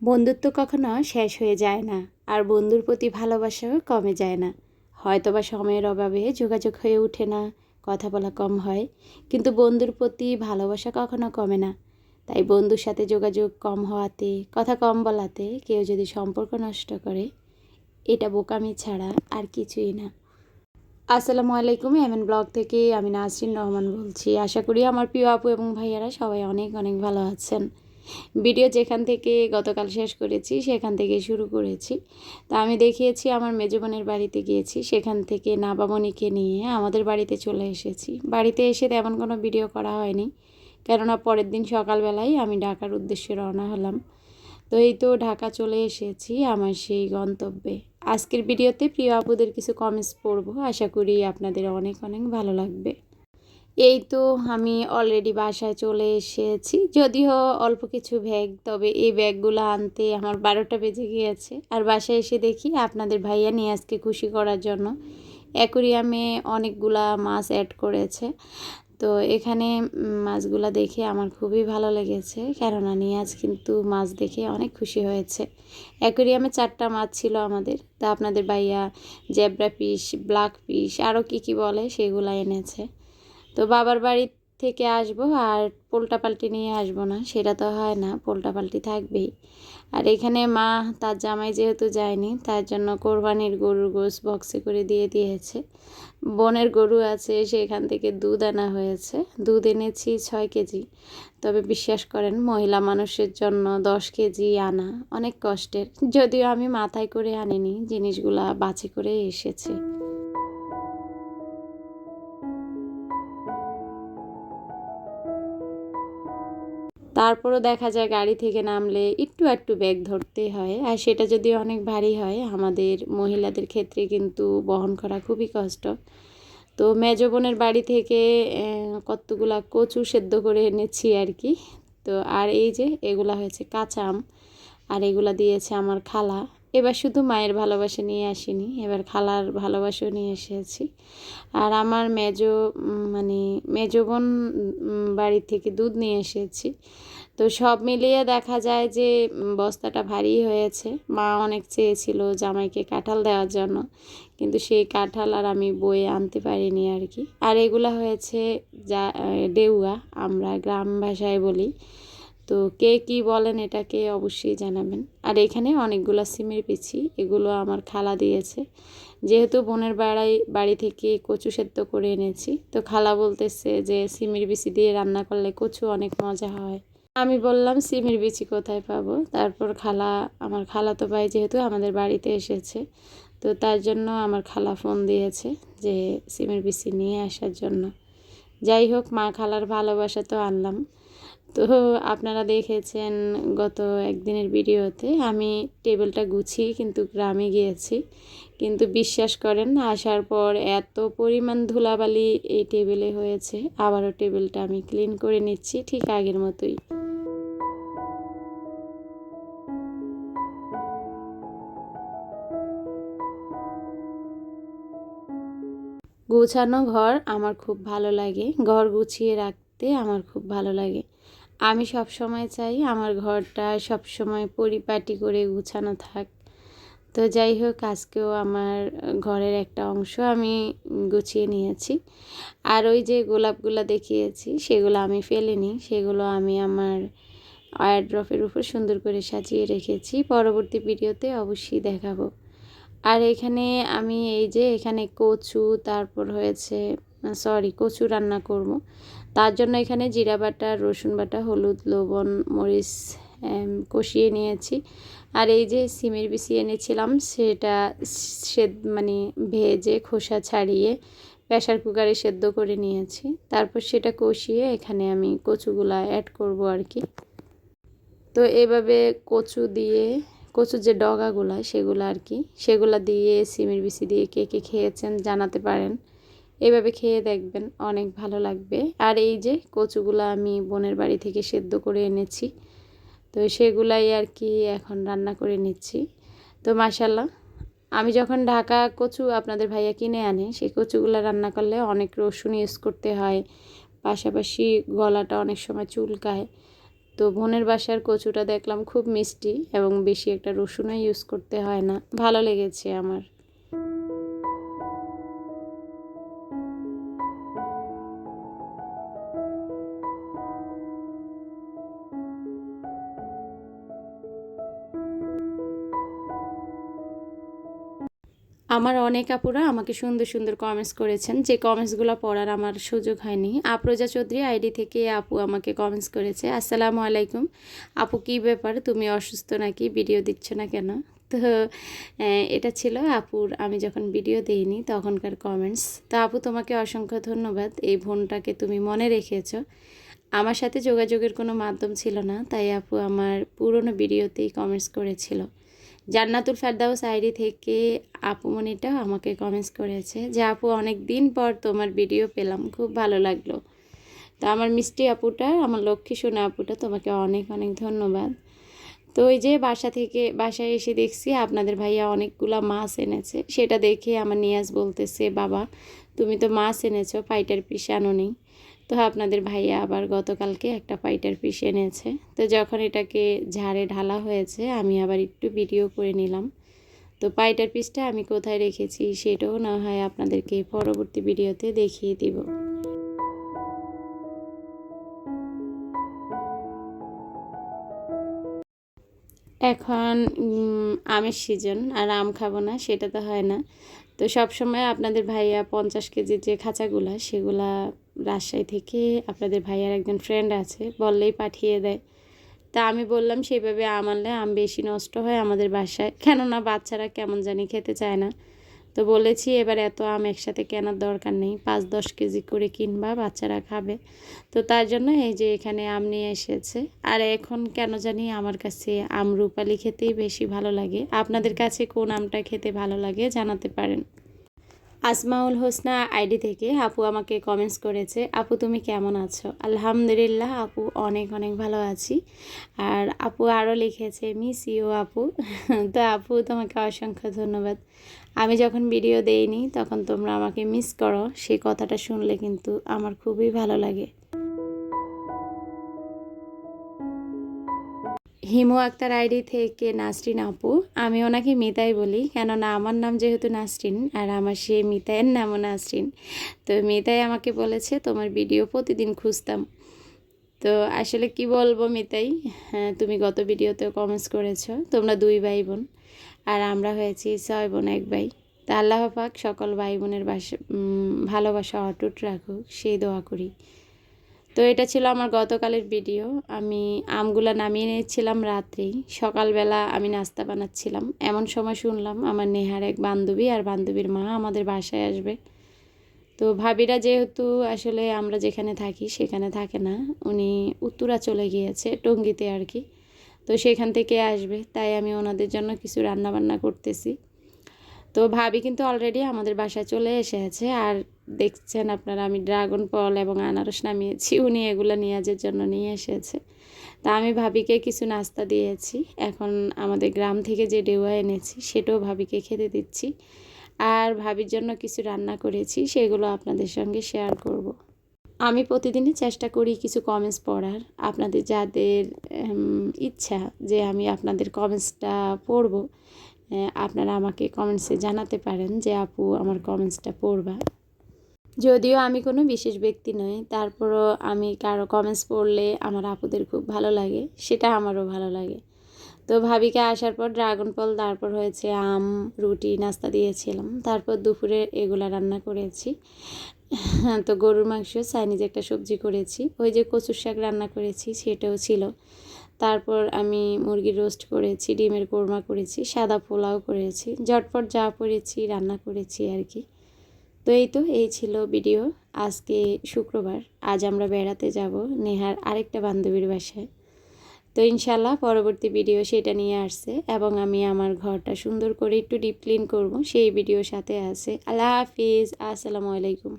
বন্ধুত্ব কখনো শেষ হয়ে যায় না, আর বন্ধুর প্রতি ভালোবাসাও কমে যায় না। হয়তো বা সময়ের অভাবে যোগাযোগ হয়ে ওঠে না, কথা বলা কম হয়, কিন্তু বন্ধুর প্রতি ভালোবাসা কখনো কমে না। তাই বন্ধুর সাথে যোগাযোগ কম হওয়াতে, কথা কম বলাতে কেউ যদি সম্পর্ক নষ্ট করে, এটা বোকামি ছাড়া আর কিছুই না। আসসালামু আলাইকুম, এমএন ব্লগ থেকে আমি নাসরিন রহমান বলছি। আশা করি আমার প্রিয় আপু এবং ভাইয়ারা সবাই অনেক অনেক ভালো আছেন। ভিডিও যেখান থেকে গতকাল শেষ করেছি, সেখান থেকে শুরু করেছি। তা আমি দেখিয়েছি, আমার মেজবানের বাড়িতে গিয়েছি, সেখান থেকে নাবামণিকে নিয়ে আমাদের বাড়িতে চলে এসেছি। বাড়িতে এসে তেমন কোনো ভিডিও করা হয়নি, কেননা পরের দিন সকালবেলায় আমি ঢাকার উদ্দেশ্যে রওনা হলাম। তো এই তো ঢাকা চলে এসেছি আমার সেই গন্তব্যে। আজকের ভিডিওতে প্রিয় আপুদের কিছু কমেন্টস পড়ব, আশা করি আপনাদের অনেক অনেক ভালো লাগবে। এই তো আমি অলরেডি বাসায় চলে এসেছি। যদিও অল্প কিছু ব্যাগ তবে এই ব্যাগগুলো আনতে আমার বারোটা বেজে গিয়েছে। আর বাসায় এসে দেখি আপনাদের ভাইয়া নিয়ে আজকে খুশি করার জন্য। অ্যাকোরিয়ামে অনেকগুলা মাছ অ্যাড করেছে। তো এখানে মাছগুলা দেখে আমার খুবই ভালো লেগেছে। কেননা নিয়াজ কিন্তু মাছ দেখে অনেক খুশি হয়েছে। অ্যাকোরিয়ামে চারটা মাছ ছিল আমাদের। তা আপনাদের ভাইয়া জেব্রা পিস ব্ল্যাক পিস আরও কী কী বলে সেগুলো এনেছে। তো বাবার বাড়ি থেকে আসব আর পোল্টা পাল্টি নিয়ে আসব না, সেটা তো হয় না পোল্টা পাল্টি থাকবেই। আর এখানে মা তার জামাই যেহেতু যায়নি, তার জন্য কোরবানির গরুর গোস বক্সে করে দিয়ে দিয়েছে। বনের গরু আছে, সেখান থেকে দুধ আনা হয়েছে। দুধ এনেছি ছয় কেজি। তবে বিশ্বাস করেন, মহিলা মানুষের জন্য দশ কেজি আনা অনেক কষ্টের। যদিও আমি মাথায় করে আনিনি, জিনিসগুলা বাছে করে এসেছে। তারপরও দেখা যায় গাড়ি থেকে নামলে একটু একটু ব্যাগ ধরতে হয়। আর সেটা যদি অনেক ভারী হয়, আমাদের মহিলাদের ক্ষেত্রে কিন্তু বহন করা খুবই কষ্ট। তো মেজো বোনের বাড়ি থেকে কতগুলা কচু সেদ্ধ করে এনেছি আর কি। তো আর এই যে, এগুলা হয়েছে কাঁচা আম, আর এগুলা দিয়েছে আমার খালা। এবার শুধু মায়ের ভালোবাসা নিয়ে আসিনি, এবার খালার ভালোবাসাও নিয়ে এসেছি। আর আমার মেজ মানে মেজ বোন বাড়ি থেকে দুধ নিয়ে এসেছি। তো সব মিলিয়ে দেখা যায় যে বস্তাটা ভারী হয়েছে। মা অনেক চেয়েছিল জামাইকে কাঁঠাল দেওয়ার জন্য, কিন্তু সেই কাঁঠাল আর আমি বয়ে আনতে পারিনি আর কি। আর এগুলো হয়েছে যা ডেউয়া, আমরা গ্রাম ভাষায় বলি। তো কে কি বলেন এটাকে অবশ্যই জানাবেন। আর এখানে অনেকগুলো সিমের পিছি, এগুলো আমার খালা দিয়েছে। যেহেতু বোনের বাড়াই, বাড়ি থেকে কচু সেদ্ধ করে এনেছি, তো খালা বলতেছে যে সিমের বিচি দিয়ে রান্না করলে কচু অনেক মজা হয়। আমি বললাম, সিমের বিচি কোথায় পাবো? তারপর খালা, আমার খালা তো ভাই যেহেতু আমাদের বাড়িতে এসেছে, তো তার জন্য আমার খালা ফোন দিয়েছে যে সিমের বিচি নিয়ে আসার জন্য। যাই হোক, মা খালার ভালোবাসা তো আনলাম। তো আপনারা দেখেছেন গত একদিনের ভিডিওতে আমি টেবিলটা গুছিয়ে কিন্তু গ্রামে গিয়েছি। কিন্তু বিশ্বাস করেন, আসার পর এত পরিমাণ ধুলাবালি এই টেবিলে হয়েছে। আবারও টেবিলটা আমি ক্লিন করে নিচ্ছি ঠিক আগের মতোই। গুছানো ঘর আমার খুব ভালো লাগে। ঘর গুছিয়ে রাখতে আমার খুব ভালো লাগে। আমি সব সময় চাই আমার ঘরটা সব সময় পরিপাটি করে গুছানো থাক। তো যাই হোক, আজকেও আমার ঘরের একটা অংশ আমি গুছিয়ে নিয়েছি। আর ওই যে গোলাপগুলো দেখিয়েছি, সেগুলো আমি ফেলিনি। সেগুলো আমি আমার ড্রপের উপর সুন্দর করে সাজিয়ে রেখেছি। পরবর্তী ভিডিওতে অবশ্যই দেখাবো। আর এখানে আমি এই যে এখানে কচু, তারপর হয়েছে, সরি, কচু রান্না করব। তার জন্য এখানে জিরা বাটা, রসুন বাটা, হলুদ, লবণ, মরিচ কষিয়ে নিয়েছি। আর এই যে সিমের বিচি এনেছিলাম, সেটা সে মানে ভেজে খোসা ছাড়িয়ে প্রেশার কুকারে সেদ্ধ করে নিয়েছি। তারপর সেটা কষিয়ে এখানে আমি কচুগুলা অ্যাড করব আর কি। তো এভাবে কচু দিয়ে, কচুর যে ডগাগুলা, সেগুলো আর কি, সেগুলা দিয়ে, সিমের বিচি দিয়ে কে কে খেয়েছেন জানাতে পারেন। এভাবে খেয়ে দেখবেন, অনেক ভালো লাগবে। আর এই যে কচুগুলো আমি বোনের বাড়ি থেকে সেদ্ধ করে এনেছি, তো সেগুলাই আর কি এখন রান্না করে নিচ্ছি। তো মাসাল্লাহ আমি যখন ঢাকা কচু আপনাদের ভাইয়া কিনে আনে, সেই কচুগুলো রান্না করলে অনেক রসুন ইউজ করতে হয়, পাশাপাশি গলাটা অনেক সময় চুলকায়। তো বোনের বাসার কচুটা দেখলাম খুব মিষ্টি এবং বেশি একটা রসুনও ইউজ করতে হয় না। ভালো লেগেছে আমার। আমার অনেক আপুরা আমাকে সুন্দর সুন্দর কমেন্টস করেছেন। যে কমেন্টসগুলো পড়ার আমার সুযোগ হয়নি। আপ্রজা চৌধুরী আইডি থেকে আপু আমাকে কমেন্টস করেছে, আসসালামু আলাইকুম। আপু কী ব্যাপার? তুমি অসুস্থ নাকি? ভিডিও দিচ্ছ না কেন? তো এটা ছিল আপুর, আমি যখন ভিডিও দিইনি তখনকার কমেন্টস তো আপু তোমাকে অসংখ্য ধন্যবাদ। এই বোনটাকে তুমি মনে রেখেছ। আমার সাথে যোগাযোগের কোনো মাধ্যম ছিল না, তাই আপু আমার পুরনো ভিডিওতেই কমেন্টস করেছিল। জান্নাতুল ফেরদাউস আইডি থেকে আপুমণিটা আমাকে কমেন্টস করেছে যে, আপু অনেক দিন পর তোমার ভিডিও পেলাম, খুব ভালো লাগল। তো আমার মিষ্টি আপুটা, আমার লক্ষ্মী সোনা আপুটা তোমাকে অনেক অনেক ধন্যবাদ। তো ওই যে বাসা থেকে, বাসায় এসে দেখছি আপনাদের ভাইয়া অনেকগুলো মাছ এনেছে। সেটা দেখে আমার নিয়াজ বলতেছে, বাবা, তুমি তো মাছ এনেছো ফাইটার পিস আনো নেই তো আপনাদের ভাইয়া আবার গতকালকে একটা পাইটার পিস এনেছে। তো যখন এটাকে ঝাড়ে ঢালা হয়েছে, আমি আবার একটু ভিডিও করে নিলাম। তো পাইটার পিসটা আমি কোথায় রেখেছি সেটাও না হয় আপনাদেরকে পরবর্তী ভিডিওতে দেখিয়ে দিব। এখন আমের সিজন আর আম খাব না, সেটা তো হয় না। তো সব সময় আপনাদের ভাইয়া পঞ্চাশ কেজির যে খাঁচাগুলা, সেগুলা রাজশাহী থেকে আপনাদের ভাইয়ার একজন ফ্রেন্ড আছে, বললেই পাঠিয়ে দেয়। তা আমি বললাম, সেইভাবে আম আনলে আম বেশি নষ্ট হয় আমাদের বাসায়। কেননা বাচ্চারা কেমন জানি খেতে চায় না। তো বলেছি, এবার এত আম একসাথে কেনার দরকার নেই। পাঁচ দশ কেজি করে কিনবা, বাচ্চারা খাবে। তো তার জন্য এই যে এখানে আম নিয়ে এসেছে। আর এখন কেন জানি আমার কাছে আম রূপালি খেতেই বেশি ভালো লাগে। আপনাদের কাছে কোন আমটা খেতে ভালো লাগে জানাতে পারেন। আসমাউল হোসনা আইডি থেকে আপু আমাকে কমেন্টস করেছে, আপু তুমি কেমন আছো? আলহামদুলিল্লাহ আপু অনেক অনেক ভালো আছি। আর আপু আরও লিখেছে মিস ইউ আপু। তো আপু, তোমাকে অসংখ্য ধন্যবাদ। আমি যখন ভিডিও দেইনি, তখন তোমরা আমাকে মিস করো সেই কথাটা শুনলে কিন্তু আমার খুবই ভালো লাগে। হিমু আক্তার আইডি থেকে নাসরিন আপু। আমি ওনাকে মিতাই বলি, কেননা আমার নাম যেহেতু নাসরিন, আর আমার সে মিতাইয়ের নামও নাসরিন। তো মিতাই আমাকে বলেছে, তোমার ভিডিও প্রতিদিন খুঁজতাম। তো আসলে কি বলব মিতাই? হ্যাঁ তুমি গত ভিডিওতেও কমেন্টস করেছ, তোমরা দুই ভাই বোন আর আমরা হয়েছি ছয় বোন, এক ভাই। তা আল্লাহ পাক সকল ভাই বোনের বাসা ভালোবাসা অটুট রাখুক, সেই দোয়া করি। তো এটা ছিল আমার গতকালের ভিডিও। আমি আমগুলা নামিয়ে নিয়েছিলাম রাত্রেই। সকালবেলা আমি নাস্তা বানাচ্ছিলাম। এমন সময় শুনলাম আমার নেহার এক বান্ধবী আর বান্ধবীর মা আমাদের বাসায় আসবে। তো ভাবিরা যেহেতু আসলে আমরা যেখানে থাকি সেখানে থাকে না, উনি উত্তরা চলে গিয়েছে টঙ্গিতে আর কি। তো সেখান থেকে আসবে, তাই আমি ওনাদের জন্য কিছু রান্না বান্না করতেছি। তো ভাবি কিন্তু অলরেডি আমাদের বাসায় চলে এসেছে আর দেখছেন আপনারা, আমি ড্রাগন ফল এবং আনারস নামিয়েছি, উনি এগুলো নিয়াজের জন্য নিয়ে এসেছে। তা আমি ভাবিকে কিছু নাস্তা দিয়েছি, এখন আমাদের গ্রাম থেকে যে ডেওয়া এনেছি, সেটাও ভাবিকে খেতে দিচ্ছি। আর ভাবির জন্য কিছু রান্না করেছি, সেগুলো আপনাদের সঙ্গে শেয়ার করব। আমি প্রতিদিনই চেষ্টা করি কিছু কমেন্টস পড়ার। আপনাদের যাদের ইচ্ছা যে আমি আপনাদের কমেন্টসটা পড়ব আপনারা আমাকে কমেন্টসে জানাতে পারেন যে, আপু, আমার কমেন্টসটা পড়বা। যদিও আমি কোনো বিশেষ ব্যক্তি নই, তারপরও আমি কারও কমেন্টস পড়লে আমার আপুদের খুব ভালো লাগে, সেটা আমারও ভালো লাগে। তো ভাবিকে আসার পর ড্রাগন ফল তারপর হয়েছে আম, রুটি, নাস্তা দিয়েছিলাম, তারপর দুপুরে এগুলা রান্না করেছি। তো গরুর মাংস, চাইনিজ একটা সবজি করেছি, ওই যে কচুর শাক রান্না করেছি, সেটাও ছিল। তারপর আমি মুরগির রোস্ট করেছি, ডিমের কোরমা করেছি, সাদা পোলাও করেছি, ঝটপট যা করেছি রান্না করেছি আর কি। তো এই তো, এই ছিল ভিডিও। আজকে শুক্রবার, আজ আমরা বেড়াতে যাব নেহার আরেকটা বান্ধবীর বাসায়। তো ইনশাল্লাহ পরবর্তী ভিডিও সেটা নিয়ে আসছে এবং আমি আমার ঘরটা সুন্দর করে একটু ডিপ ক্লিন করব, সেই ভিডিওর সাথে আছে। আল্লাহ হাফিজ, আসসালামু আলাইকুম।